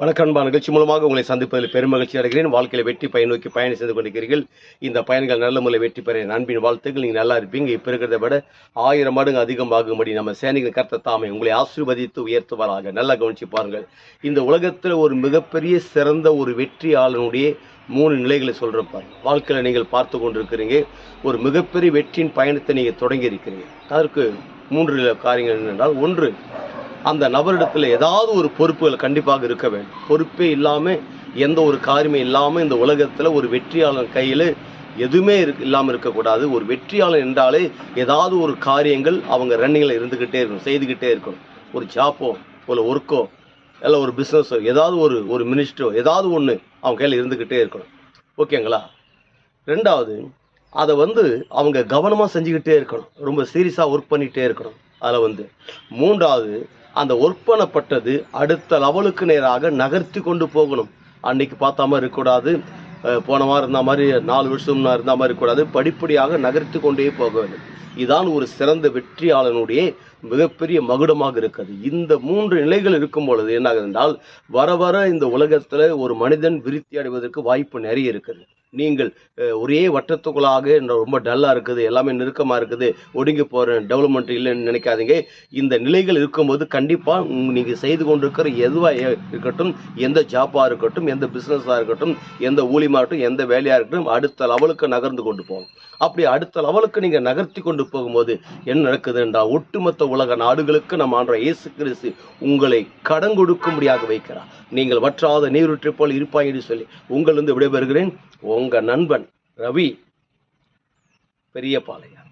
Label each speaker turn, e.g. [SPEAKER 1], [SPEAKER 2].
[SPEAKER 1] வணக்கம்பா நிகழ்ச்சி மூலமாக உங்களை சந்திப்பதில் பெருமகிழ்ச்சி அடைகிறேன். வாழ்க்கையில் வெற்றி பயன் நோக்கி பயணம் செய்து கொண்டிருக்கிறீர்கள். இந்த பயன்கள் நல்ல முறையில் வெற்றி பெற என் அன்பின் வாழ்த்துக்கள். நீங்கள் நல்லா இருப்பீங்க. இப்போ இருக்கிறத விட ஆயிரம் மடங்கு அதிகமாகும்படி நம்ம சேனைகள் கர்த்த தாமே உங்களை ஆசீர்வதித்து உயர்த்துவாராக. நல்லா கவனிச்சு பாருங்கள். இந்த உலகத்தில் ஒரு மிகப்பெரிய சிறந்த ஒரு வெற்றியாளனுடைய மூணு நிலைகளை சொல்கிறப்பார் வாழ்க்கையில் நீங்கள் பார்த்து கொண்டிருக்கிறீங்க. ஒரு மிகப்பெரிய வெற்றியின் பயணத்தை நீங்கள் தொடங்கி இருக்கிறீங்க. அதற்கு மூன்று காரியங்கள் என்னென்றால் ஒன்று அந்த நபரிடத்தில் ஏதாவது ஒரு பொறுப்புகள் கண்டிப்பாக இருக்க வேண்டும். பொறுப்பே இல்லாமல் எந்த ஒரு காரியமே இல்லாமல் இந்த உலகத்தில் ஒரு வெற்றியாளன் கையில் எதுவுமே இருக்கு இல்லாமல் இருக்கக்கூடாது ஒரு வெற்றியாளன் என்றாலே ஏதாவது ஒரு காரியங்கள் அவங்க ரன்னிங்கில் இருந்துக்கிட்டே இருக்கணும் செய்துக்கிட்டே இருக்கணும். ஒரு ஜாப்போ ஒரு ஒர்க்கோ இல்லை ஒரு பிஸ்னஸோ ஏதாவது ஒரு ஒரு மினிஸ்டரோ ஏதாவது ஒன்று அவங்க கையில் இருந்துக்கிட்டே இருக்கணும். ஓகேங்களா ரெண்டாவது அதை வந்து அவங்க கவனமாக செஞ்சுக்கிட்டே இருக்கணும். ரொம்ப சீரியஸாக ஒர்க் பண்ணிகிட்டே இருக்கணும். அதில் வந்து மூன்றாவது அந்த ஒர்க் பண்ணப்பட்டது அடுத்த லெவலுக்கு நேராக நகர்த்தி கொண்டு போகணும். அன்னைக்கு பார்த்த மாதிரி இருக்கக்கூடாது. போன வாரம் இருந்த மாதிரி நாலு வருஷம் இருந்த மாதிரி இருக்கக்கூடாது. படிப்படியாக நகர்த்தி கொண்டே போக வேண்டும். இதான் ஒரு சிறந்த வெற்றியாளனுடைய மிகப்பெரிய மகுடமாக இருக்குது இந்த மூன்று நிலைகள் இருக்கும் பொழுது என்ன ஆகுது என்றால் வர வர இந்த உலகத்தில் ஒரு மனிதன் விருத்தி அடைவதற்கு வாய்ப்பு நிறைய இருக்குது. நீங்கள் ஒரே வட்டத்துக்குள்ளாக ரொம்ப டல்லாக இருக்குது எல்லாமே நெருக்கமாக இருக்குது ஒடுங்கி போகிற டெவலப்மெண்ட் இல்லைன்னு நினைக்காதீங்க. இந்த நிலைகள் இருக்கும்போது கண்டிப்பாக நீங்கள் செய்து கொண்டிருக்கிற எதுவாக இருக்கட்டும் எந்த ஜாப்பாக இருக்கட்டும் எந்த பிஸ்னஸாக இருக்கட்டும் எந்த ஊழியமாக இருக்கட்டும் எந்த வேலையாக இருக்கட்டும் அடுத்த லெவலுக்கு நகர்ந்து கொண்டு போகும் அப்படி அடுத்த லெவலுக்கு நீங்கள் நகர்த்தி கொண்டு போகும்போது என்ன நடக்குது என்றால் ஒட்டுமொத்த உலக நாடுகளுக்கு நம்ம ஆன்ற இயேசு கிறிஸ்து உங்களை கடன் கொடுக்கும்படியாக வைக்கிறார். நீங்கள் வற்றாத நீரூற்றை போல் இருப்பாய் என்று சொல்லி உங்களிருந்து விடைபெறுகிறேன். உங்க நண்பன் ரவி பெரியபாளையார்.